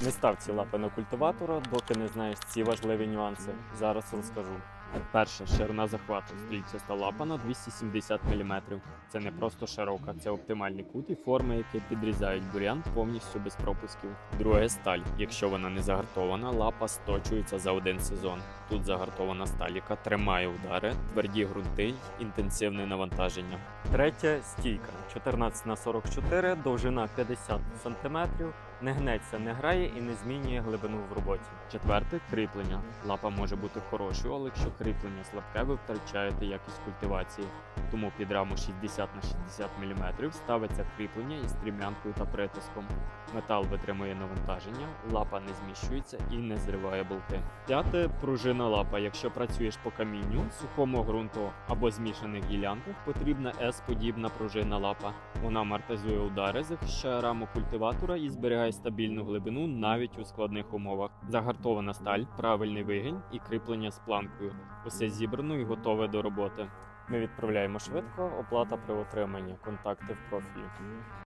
Не став ці лапи на культиватора, доки не знаєш ці важливі нюанси. Зараз розкажу. Перше, ширина захвату. Стрільчаста лапа на 270 мм. Це не просто широка, це оптимальний кут і форми, які підрізають бурян повністю без пропусків. Друге сталь. Якщо вона не загартована, лапа сточується за один сезон. Тут загартована сталь, яка тримає удари, тверді ґрунти інтенсивне навантаження. Третє стійка 14 на 44, довжина 50 см, не гнеться, не грає і не змінює глибину в роботі. Четверте кріплення. Лапа може бути хорошою, але якщо кріплення слабке, ви втрачаєте якість культивації. Тому під раму 60 на 60 мм ставиться кріплення із стрімлянкою та притиском. Метал витримує навантаження, лапа не зміщується і не зриває болти. П'яте пружина лапа. Якщо працюєш по камінню, сухому ґрунту або змішаних ділянках, потрібна S-подібна пружина лапа. Вона амортизує удари, захищає раму культиватора і зберігає стабільну глибину навіть у складних умовах. Загартована сталь, правильний вигін і кріплення з планкою. Усе зібрано і готове до роботи. Ми відправляємо швидко, оплата при отриманні, контакти в профілі.